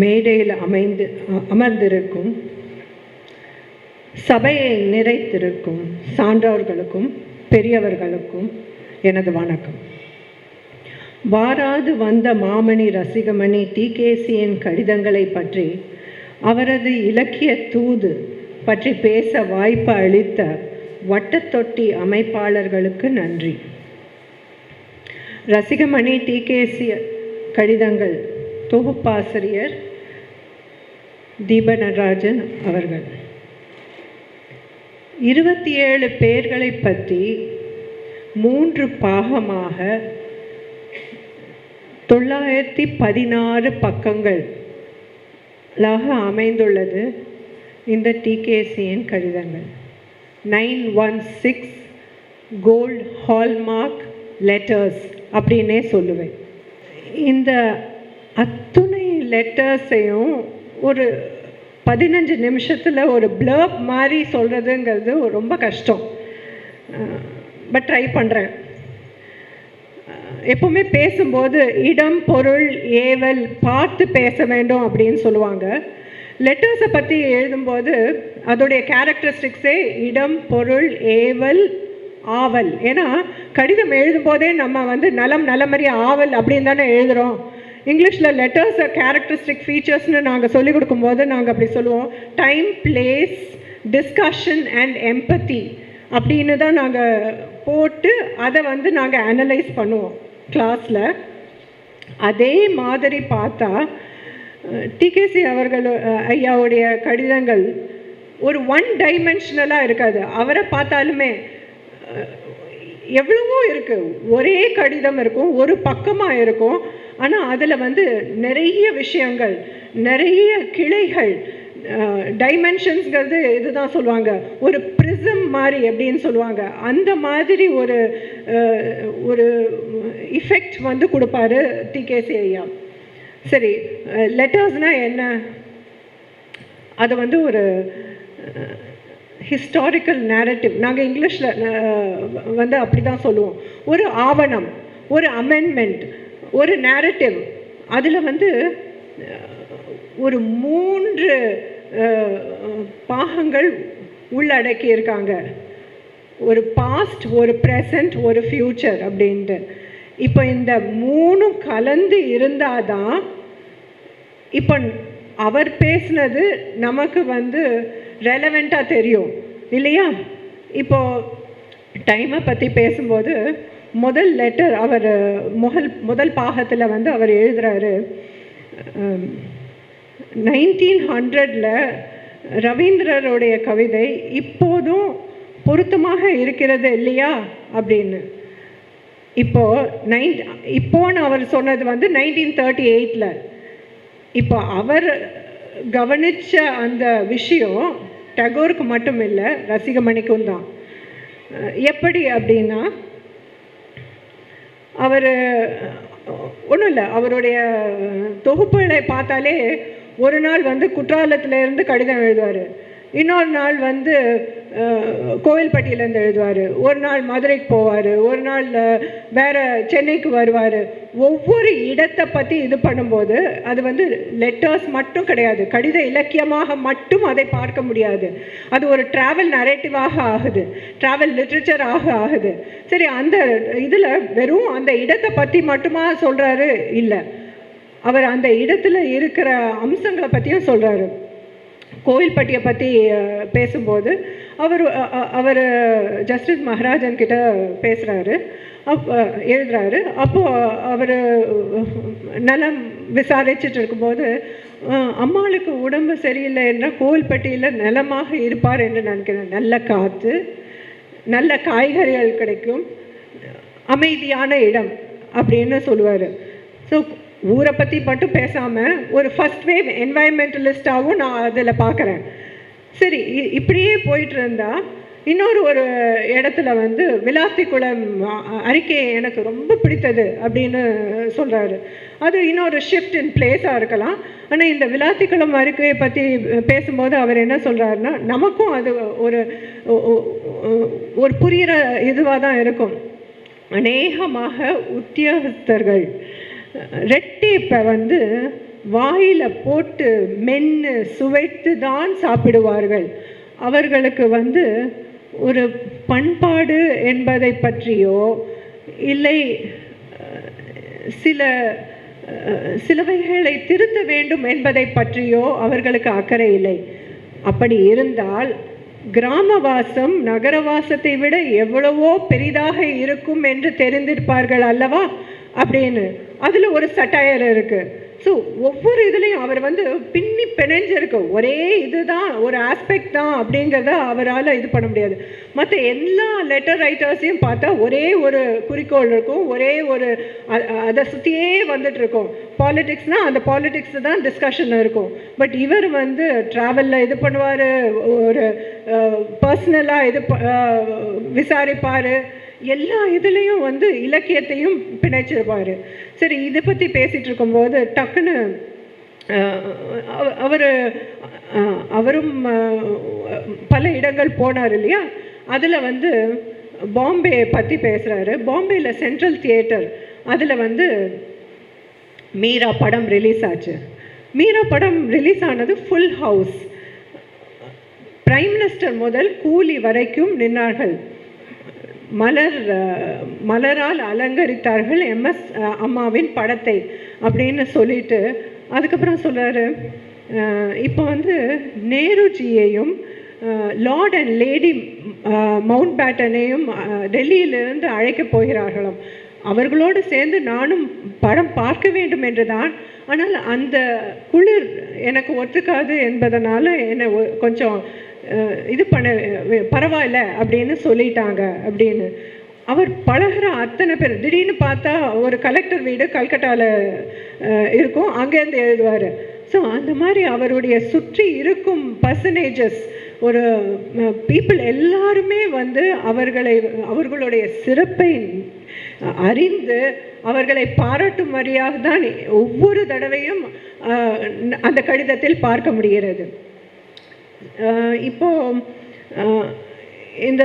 மேடையில் அமைந்து அமர்ந்திருக்கும் சபையை நிறைத்திருக்கும் சான்றோர்களுக்கும் பெரியவர்களுக்கும் எனது வணக்கம். வாராது வந்த மாமணி ரசிகமணி டிகேசியின் கடிதங்களை பற்றி அவரது இலக்கிய தூது பற்றி பேச வாய்ப்பு அளித்த வட்டத்தொட்டி அமைப்பாளர்களுக்கு நன்றி. ரசிகமணி டிகேசி கடிதங்கள் தொகுப்பாசிரியர் தீபநடராஜன் அவர்கள். இருபத்தி ஏழு பேர்களை பற்றி மூன்று பாகமாக தொள்ளாயிரத்தி பதினாறு பக்கங்களாக அமைந்துள்ளது இந்த டிகேசியின் கடிதங்கள். Nine one six gold hallmark letters அப்படின்னே சொல்லுவேன். இந்த அத்துணை லெட்டர்ஸையும் ஒரு பதினஞ்சு நிமிஷத்தில் ஒரு ப்ளப் மாதிரி சொல்கிறதுங்கிறது ரொம்ப கஷ்டம். பட் ட்ரை பண்ணுறேன் எப்போவுமே பேசும்போது இடம் பொருள் ஏவல் பார்த்து பேச வேண்டும் அப்படின்னு சொல்லுவாங்க. லெட்டர்ஸை பற்றி எழுதும்போது அதோடைய கேரக்டரிஸ்டிக்ஸே இடம் பொருள் ஏவல் ஆவல். ஏன்னா கடிதம் எழுதும்போதே நம்ம வந்து நலம் நலமறிய ஆவல் அப்படின்னு தானே எழுதுகிறோம் இங்கிலீஷில் லெட்டர்ஸ் கேரக்டரிஸ்டிக் ஃபீச்சர்ஸ்னு நாங்கள் சொல்லிக் கொடுக்கும்போது நாங்கள் அப்படி சொல்லுவோம். Time place discussion and empathy அப்படின்னு தான் நாங்கள் போட்டு அதை வந்து நாங்கள் அனலைஸ் பண்ணுவோம் கிளாஸில் அதே மாதிரி பார்த்தா டிகேசி அவர்கள் ஐயாவுடைய கடிதங்கள் ஒரு ஒன் டைமென்ஷனலாக இருக்காது. அவரை பார்த்தாலுமே எவ்வளவோ இருக்குது ஒரே கடிதம் இருக்கும் ஒரு பக்கமாக இருக்கும். ஆனால் அதில் வந்து நிறைய விஷயங்கள் நிறைய கிளைகள் டைமென்ஷன்ஸ்ங்கிறது இதுதான் சொல்லுவாங்க. ஒரு ப்ரிசம் மாதிரி அப்படின்னு சொல்லுவாங்க. அந்த மாதிரி ஒரு ஒரு இஃபெக்ட் வந்து கொடுப்பாரு டிகேசி ஐயா. சரி லெட்டர்ஸ்னால் என்ன? அது வந்து ஒரு ஹிஸ்டாரிக்கல் நேரட்டிவ் நாங்கள் இங்கிலீஷில் வந்து அப்படி தான் சொல்லுவோம். ஒரு ஆவணம் ஒரு அமெண்ட்மெண்ட் ஒரு நேரட்டிவ் அதில் வந்து ஒரு மூன்று பாகங்கள் உள்ளடக்கி இருக்காங்க. ஒரு பாஸ்ட் ஒரு ப்ரெசன்ட் ஒரு ஃப்யூச்சர் அப்படின்ட்டு. இப்போ இந்த மூணும் கலந்து இருந்தால் தான் இப்போ அவர் பேசுனது நமக்கு வந்து ரெலவெண்ட்டாக தெரியும் இல்லையா? இப்போ டைமை பற்றி பேசும்போது முதல் லெட்டர் அவர் முதல் முதல் பாகத்தில் வந்து அவர் எழுதுறாரு நைன்டீன் ஹண்ட்ரட்ல ரவீந்திரருடைய கவிதை இப்போதும் பொருத்தமாக இருக்கிறது இல்லையா அப்படின்னு. இப்போ நைன் இப்போன்னு அவர் சொன்னது வந்து நைன்டீன் தேர்ட்டி எயிட்டில் இப்போ அவர் கவனித்த அந்த விஷயம் டகோருக்கு மட்டும் இல்லை ரசிகமணிக்கும் தான். எப்படி அப்படின்னா அவர் ஒன்றும் இல்லை அவருடைய தொகுப்புகளை பார்த்தாலே ஒரு நாள் வந்து குற்றாலத்திலேருந்து கடிதம் எழுதுவார். இன்னொரு நாள் வந்து கோவில்பட்டியிலேருந்து எழுதுவார். ஒரு நாள் மதுரைக்கு போவார். ஒரு நாள் வேறு வேற சென்னைக்கு வருவார். ஒவ்வொரு இடத்தை பற்றி இது பண்ணும்போது அது வந்து லெட்டர்ஸ் மட்டும் கிடையாது. கடித இலக்கியமாக மட்டும் அதை பார்க்க முடியாது. அது ஒரு ட்ராவல் நரேட்டிவாக ஆகுது. ட்ராவல் லிட்ரேச்சர் ஆக ஆகுது. சரி அந்த இதில் வெறும் அந்த இடத்தை பற்றி மட்டுமா சொல்கிறாரு இல்லை. அவர் அந்த இடத்துல இருக்கிற அம்சங்களை பற்றியும் சொல்கிறாரு கோவில்பட்டியை பற்றி பேசும்போது அவர் அவர் ஜஸ்டிஸ் மகாராஜன் கிட்ட பேசுகிறாரு அப் எழுதுறாரு. அப்போது அவர் நலம் விசாரிச்சுட்டு இருக்கும்போது அம்மாளுக்கு உடம்பு சரியில்லை என்றால் கோவில்பட்டியில் நலமாக இருப்பார் என்று நினைக்கிறேன் நல்ல காற்று நல்ல காய்கறிகள் கிடைக்கும் அமைதியான இடம் அப்படின்னு சொல்லுவார். ஸோ ஊரை பற்றி மட்டும் பேசாமல் ஒரு ஃபஸ்ட் வேவ் என்வாயன்மெண்டலிஸ்டாகவும் நான் அதில் பார்க்குறேன் சரி இ- இப்படியே போயிட்டு இருந்தா இன்னொரு ஒரு இடத்துல வந்து விளாத்திக்குளம் அ- அறிக்கை எனக்கு ரொம்ப பிடித்தது அப்படின்னு சொல்கிறாரு அது இன்னொரு ஷிஃப்ட் இன் பிளேஸாக இருக்கலாம். ஆனால் இந்த விளாத்திக்குளம் அறிக்கையை பற்றி பேசும்போது அவர் என்ன சொல்கிறாருன்னா நமக்கும் அது ஒரு ஒரு புரிகிற இதுவாக தான் இருக்கும். அநேகமாக உத்தியோகஸ்தர்கள் ரெட்டிப்பை வந்து வாயில் போட்டு மென்று சுவைத்து தான் சாப்பிடுவார்கள். அவர்களுக்கு வந்து ஒரு பண்பாடு என்பதை பற்றியோ இல்லை சில சிலவைகளை திருத்த வேண்டும் என்பதை பற்றியோ அவர்களுக்கு அக்கறை இல்லை. அப்படி இருந்தால் கிராமவாசம் நகரவாசத்தை விட எவ்வளவோ பெரிதாக இருக்கும் என்று தெரிந்திருப்பார்கள் அல்லவா? அப்படின்னு. அதில் ஒரு சட்டையர் இருக்குது ஸோ ஒவ்வொரு இதுலேயும் அவர் வந்து பின்னி பிணைஞ்சிருக்கு. ஒரே இதுதான் ஒரு ஆஸ்பெக்ட் தான் அப்படிங்கிறத அவரால் இது பண்ண முடியாது. மற்ற எல்லா லெட்டர் ரைட்டர்ஸையும் பார்த்தா ஒரே ஒரு குறிக்கோள் இருக்கும். ஒரே ஒரு அதை சுற்றியே வந்துட்டுருக்கோம் பாலிட்டிக்ஸ்னால் பாலிடிக்ஸ்னால் அந்த பாலிடிக்ஸ் தான் டிஸ்கஷன் இருக்கும். பட் இவர் வந்து ட்ராவலில் இது பண்ணுவார் ஒரு பர்சனலாக இது ப- விசாரிப்பார். எல்லா இதுலேயும் வந்து இலக்கியத்தையும் பிணைச்சிருப்பார். சரி இதை பற்றி பேசிகிட்டு இருக்கும்போது டக்குன்னு அவர் அவரும் பல இடங்கள் போனார் இல்லையா? அதில் வந்து பாம்பே பற்றி பேசுகிறாரு பாம்பேயில் சென்ட்ரல் தியேட்டர். அதில் வந்து மீரா படம் ரிலீஸ் ஆச்சு. மீரா படம் ரிலீஸ் ஆனது ஃபுல் ஹவுஸ் பிரைம் மினிஸ்டர் முதல் கூலி வரைக்கும் நின்னார்கள். மலர் மலரால் அலங்கரித்தார்கள் எம்எஸ் அம்மாவின் படத்தை அப்படின்னு சொல்லிட்டு அதுக்கப்புறம் சொல்கிறாரு இப்போ வந்து நேருஜியையும் லார்ட் அண்ட் லேடி மவுண்ட் பேட்டனையும் டெல்லியிலிருந்து அழைக்கப் போகிறார்களாம். அவர்களோடு சேர்ந்து நானும் படம் பார்க்க வேண்டும் என்றுதான் ஆனால் அந்த குளிர் எனக்கு ஒத்துக்காது என்பதனால் என்னை கொஞ்சம் இது பண்ண பரவாயில்ல அப்படின்னு சொல்லிட்டாங்க அப்படின்னு. அவர் பழகுற அத்தனை பேர் திடீர்னு பார்த்தா ஒரு கலெக்டர் வீடு கல்கட்டாவில் இருக்கும். அங்கேருந்து எழுதுவார். ஸோ அந்த மாதிரி அவருடைய சுற்றி இருக்கும் பர்சனேஜஸ் ஒரு பீப்புள் எல்லாருமே வந்து அவர்களை அவர்களுடைய சிறப்பை அறிந்து அவர்களை பாராட்டும் வழியாக தான் ஒவ்வொரு தடவையும் அந்த கடிதத்தில் பார்க்க முடிகிறது. இப்போ இந்த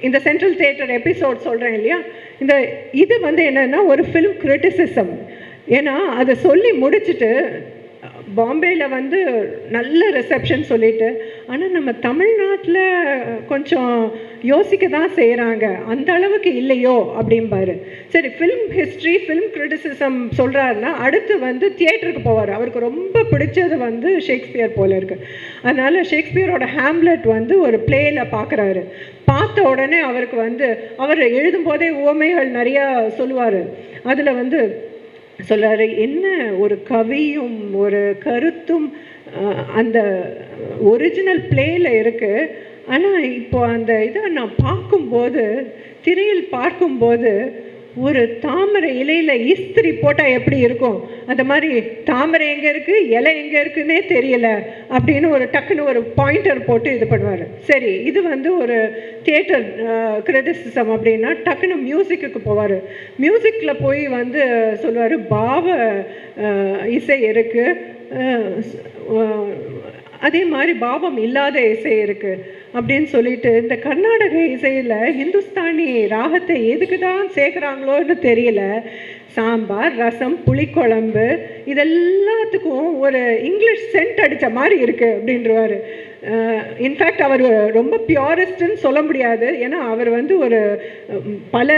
இந்த சென்ட்ரல் தியேட்டர் எபிசோட் சொல்கிறேன் இல்லையா? இந்த இது வந்து என்னன்னா ஒரு ஃபிலிம் கிரிட்டிசிசம் ஏன்னா அதை சொல்லி முடிச்சுட்டு பாம்பேயில் வந்து நல்ல ரிசப்ஷன் சொல்லிட்டு ஆனால் நம்ம தமிழ்நாட்டில் கொஞ்சம் யோசிக்க தான் செய்கிறாங்க அந்த அளவுக்கு இல்லையோ அப்படிம்பாரு. சரி ஃபிலிம் ஹிஸ்ட்ரி ஃபிலிம் கிரிட்டிசிசம் சொல்கிறாருன்னா அடுத்து வந்து தியேட்டருக்கு போவார். அவருக்கு ரொம்ப பிடிச்சது வந்து ஷேக்ஸ்பியர் போல இருக்கு. அதனால ஷேக்ஸ்பியரோட ஹேம்லெட் வந்து ஒரு பிளேயில் பார்க்குறாரு பார்த்த உடனே அவருக்கு வந்து அவர் எழுதும்போதே உவமைகள் நிறையா சொல்லுவார். அதில் வந்து சொல்றாரு என்ன ஒரு கவியும் ஒரு கருத்தும் அந்த ஒரிஜினல் பிளேயில் இருக்கு. ஆனால் இப்போ அந்த இதை நான் பார்க்கும்போது திரையில் பார்க்கும்போது ஒரு தாமரை இலையில் இஸ்திரி போட்டால் எப்படி இருக்கும்? அந்த மாதிரி தாமரை எங்கே இருக்குது இலை எங்கே இருக்குன்னே தெரியல அப்படின்னு ஒரு டக்குன்னு ஒரு பாயிண்டர் போட்டு இது பண்ணுவார். சரி இது வந்து ஒரு தியேட்டர் கிரிட்டிசிசம் அப்படின்னா டக்குன்னு மியூசிக்கு போவார். மியூசிக்கில் போய் வந்து சொல்லுவார் பாவ இசை இருக்குது அதே மாதிரி பாவம் இல்லாத இசை இருக்குது அப்படின்னு சொல்லிட்டு இந்த கர்நாடக இசையில் ஹிந்துஸ்தானி ராகத்தை எதுக்கு தான் சேர்க்குறாங்களோன்னு தெரியல. சாம்பார் ரசம் புளிக்குழம்பு இதெல்லாத்துக்கும் ஒரு இங்கிலீஷ் சென்ட் அடித்த மாதிரி இருக்குது அப்படின்றவாரு. இன்ஃபேக்ட் அவர் ரொம்ப பியூரஸ்ட்னு சொல்ல முடியாது. ஏன்னா அவர் வந்து ஒரு பல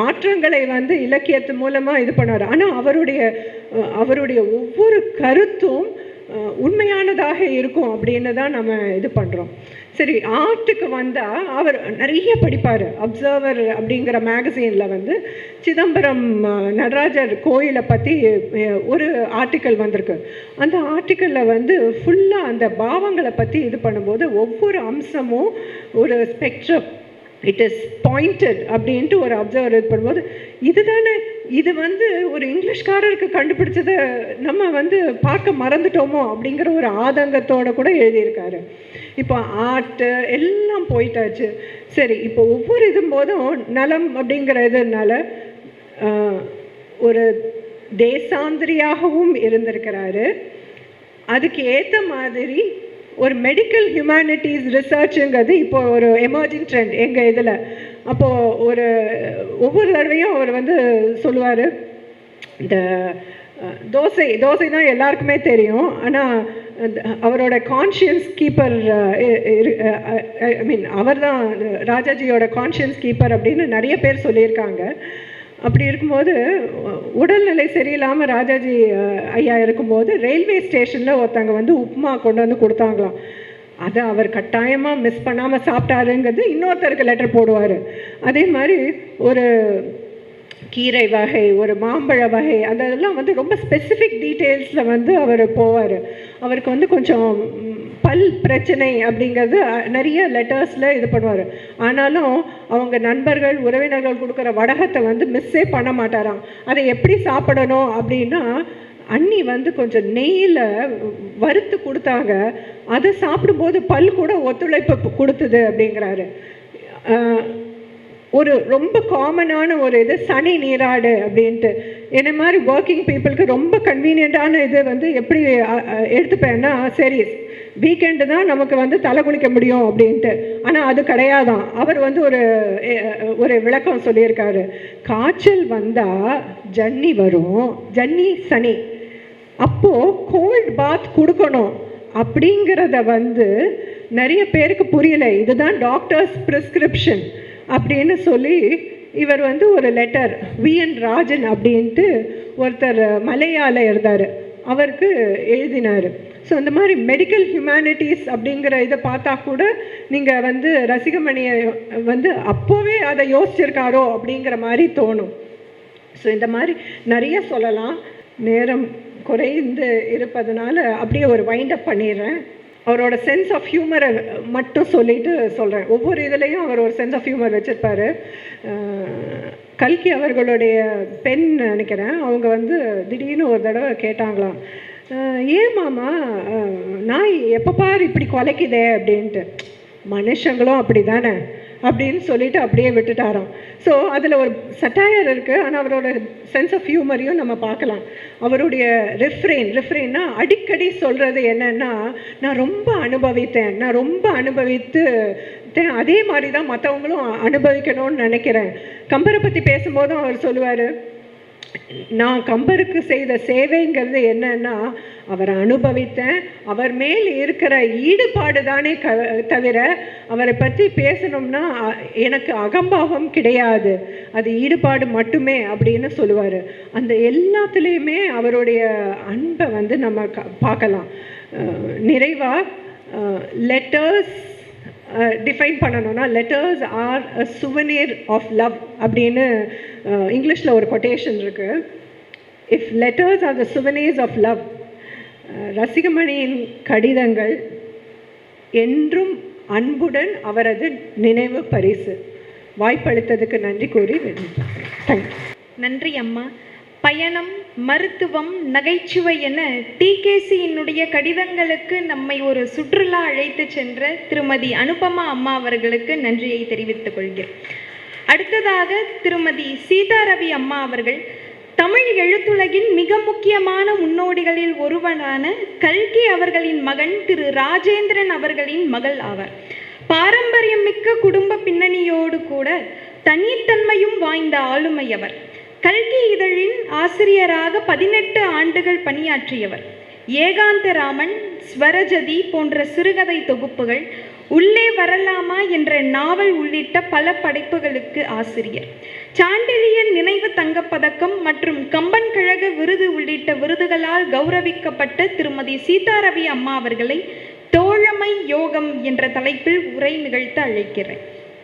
மாற்றங்களை வந்து இலக்கியத்து மூலமாக இது பண்ணார். ஆனால் அவருடைய அவருடைய ஒவ்வொரு கருத்தும் உண்மையானதாக இருக்கும் அப்படின்னு தான் நம்ம இது பண்ணுறோம் சரி ஆர்ட்டுக்கு வந்தால் அவர் நிறைய படிப்பார். அப்சர்வர் அப்படிங்கிற மேகசீனில் வந்து சிதம்பரம் நடராஜர் கோயிலை பற்றி ஒரு ஆர்டிக்கல் வந்திருக்கு. அந்த ஆர்டிக்கலில் வந்து ஃபுல்லாக அந்த பாவங்களை பற்றி இது பண்ணும்போது ஒவ்வொரு அம்சமும் ஒரு ஸ்பெக்ட்ரம் இட் இஸ் பாயிண்டட் அப்படின்ட்டு ஒரு அப்சர்வர் இது பண்ணும்போது இதுதானே இது வந்து ஒரு இங்கிலீஷ்காரருக்கு கண்டுபிடிச்சதை நம்ம வந்து பார்க்க மறந்துட்டோமோ அப்படிங்கிற ஒரு ஆதங்கத்தோடு கூட எழுதியிருக்காரு. இப்போ ஆர்ட்டு எல்லாம் போயிட்டாச்சு. சரி இப்போ ஒவ்வொரு இதும் போதும் நலம் அப்படிங்கிற இதுனால ஒரு தேசாந்திரியாகவும் இருந்திருக்கிறாரு. அதுக்கு ஏற்ற மாதிரி ஒரு மெடிக்கல் ஹியூமனிட்டிஸ் ரிசர்ச்சுங்கிறது இப்போ ஒரு எமர்ஜிங் ட்ரெண்ட் எங்கள் இதில். அப்போது ஒரு ஒவ்வொரு தடவையும் அவர் வந்து சொல்லுவார் இந்த தோசை தோசை தான் எல்லாருக்குமே தெரியும் ஆனால் அவரோட கான்ஷியன்ஸ் கீப்பர் ஐ மீன் அவர் தான் ராஜாஜியோட கான்ஷியன்ஸ் கீப்பர் அப்படின்னு நிறைய பேர் சொல்லியிருக்காங்க. அப்படி இருக்கும்போது உடல்நிலை சரியில்லாமல் ராஜாஜி ஐயா இருக்கும்போது ரயில்வே ஸ்டேஷனில் ஒருத்தங்க வந்து உப்புமா கொண்டு வந்து கொடுத்தாங்களாம். அதை அவர் கட்டாயமாக மிஸ் பண்ணாமல் சாப்பிட்டாருங்கிறது இன்னொருத்தருக்கு லெட்டர் போடுவார். அதே மாதிரி ஒரு கீரை வகை ஒரு மாம்பழ வகை அதெல்லாம் வந்து ரொம்ப ஸ்பெசிஃபிக் டீட்டெயில்ஸில் வந்து அவர் போவார். அவருக்கு வந்து கொஞ்சம் பல் பிரச்சனை அப்படிங்கிறது நிறைய லெட்டர்ஸில் இது பண்ணுவார். ஆனாலும் அவங்க நண்பர்கள் உறவினர்கள் கொடுக்குற வடகத்தை வந்து மிஸ்ஸே பண்ண மாட்டாராம். அதை எப்படி சாப்பிடணும் அப்படின்னா அண்ணி வந்து கொஞ்சம் நெய்யில் வறுத்து கொடுத்தாங்க. அதை சாப்பிடும்போது பல் கூட ஒத்துழைப்பு கொடுத்தது அப்படிங்கிறாரு. ஒரு ரொம்ப காமனான ஒரு இது சனி நீராடு அப்படின்ட்டு. என்ன மாதிரி ஒர்க்கிங் பீப்புளுக்கு ரொம்ப கன்வீனியண்ட்டான இது வந்து எப்படி எடுத்துப்பேன்னா சரி வீக்கெண்டு தான் நமக்கு வந்து தலை குளிக்க முடியும் அப்படின்ட்டு. ஆனால் அது கிடையாதான். அவர் வந்து ஒரு ஒரு விளக்கம் சொல்லியிருக்காரு. காய்ச்சல் வந்தால் ஜன்னி வரும். ஜன்னி சனி. அப்போது கோல்ட் பாத் கொடுக்கணும் அப்படிங்கிறத வந்து நிறைய பேருக்கு புரியல. இதுதான் டாக்டர்ஸ் ப்ரிஸ்கிரிப்ஷன் அப்படின்னு சொல்லி இவர் வந்து ஒரு லெட்டர் வி என் ராஜன் அப்படின்ட்டு ஒருத்தர் மலையாள இருந்தார் அவருக்கு எழுதினார். ஸோ இந்த மாதிரி மெடிக்கல் ஹியூமனிட்டிஸ் அப்படிங்கிற இதை பார்த்தா கூட நீங்கள் வந்து ரசிகமணியை வந்து அப்போவே அதை யோசிச்சிருக்காரோ அப்படிங்கிற மாதிரி தோணும். ஸோ இந்த மாதிரி நிறைய சொல்லலாம். நேரம் குறைந்து இருப்பதனால அப்படியே ஒரு வைண்ட் அப் பண்ணிடுறேன். அவரோட சென்ஸ் ஆஃப் ஹியூமரை மட்டும் சொல்லிட்டு சொல்கிறேன் ஒவ்வொரு இதுலேயும் அவர் ஒரு சென்ஸ் ஆஃப் ஹியூமர் வச்சுருப்பாரு. கல்கி அவர்களுடைய பெண் நினைக்கிறேன். அவங்க வந்து திடீர்னு ஒரு தடவை கேட்டாங்களாம். ஏன் மாமா? நாய் எப்போ பார் இப்படி குலைக்குதே அப்படின்ட்டு. மனுஷங்களும் அப்படி தானே அப்படின்னு சொல்லிட்டு அப்படியே விட்டுட்டாராம். ஸோ அதில் ஒரு சட்டாயர் இருக்குது ஆனால் அவரோட சென்ஸ் ஆஃப் ஹியூமரையும் நம்ம பார்க்கலாம். அவருடைய ரெஃப்ரெயின் ரெஃப்ரெயின்னா அடிக்கடி சொல்கிறது என்னென்னா நான் ரொம்ப அனுபவித்தேன். நான் ரொம்ப அனுபவித்து அதே மாதிரி தான் மற்றவங்களும் அனுபவிக்கணும்னு நினைக்கிறேன். கம்பரை பற்றி பேசும்போதும் அவர் சொல்லுவார் நான் கம்பருக்கு செய்த சேவைங்கிறது என்னன்னா அவரை அனுபவித்தேன். அவர் மேல் இருக்கிற ஈடுபாடு தானே க தவிர அவரை பற்றி பேசணும்னா எனக்கு அகம்பாவம் கிடையாது. அது ஈடுபாடு மட்டுமே அப்படின்னு சொல்லுவார். அந்த எல்லாத்துலேயுமே அவருடைய அன்பை வந்து நம்ம க பார்க்கலாம். நிறைவாக லெட்டர்ஸ் டிஃபைன் பண்ணணும்னா letters are a souvenir of love அப்படின்னு இங்கிலீஷில் ஒரு கொட்டேஷன் இருக்குது if letters are the souvenirs of love ரசிகமணியின் கடிதங்கள் என்றும் அன்புடன் அவரது நினைவு பரிசு. வாய்ப்பளித்ததுக்கு நன்றி கூறி தேங்க்யூ நன்றி அம்மா. பயணம் மருத்துவம் நகைச்சுவை என டிகேசியினுடைய கடிதங்களுக்கு நம்மை ஒரு சுற்றுலா அழைத்து சென்ற திருமதி அனுபமா அம்மா அவர்களுக்கு நன்றியை தெரிவித்துக் கொள்கிறேன். அடுத்ததாக திருமதி சீதாரவி அம்மா அவர்கள் தமிழ் எழுத்துலகின் மிக முக்கியமான முன்னோடிகளில் ஒருவனான கல்கி அவர்களின் மகன் திரு ராஜேந்திரன் அவர்களின் மகள் ஆவார். பாரம்பரியமிக்க குடும்ப பின்னணியோடு கூட தனித்தன்மையும் வாய்ந்த ஆளுமை அவர். கல்கி இதழின் ஆசிரியராக பதினெட்டு ஆண்டுகள் பணியாற்றியவர். ஏகாந்தராமன் ஸ்வரஜதி போன்ற சிறுகதை தொகுப்புகள் உள்ளே வரலாமா என்ற நாவல் உள்ளிட்ட பல படைப்புகளுக்கு ஆசிரியர். சாண்டிலியன் நினைவு தங்கப்பதக்கம் மற்றும் கம்பன் கழக விருது உள்ளிட்ட விருதுகளால் கௌரவிக்கப்பட்ட திருமதி சீதாரவி அம்மா அவர்களை தோழமை யோகம் என்ற தலைப்பில் உரை நிகழ்த்த அழைக்கிறேன்.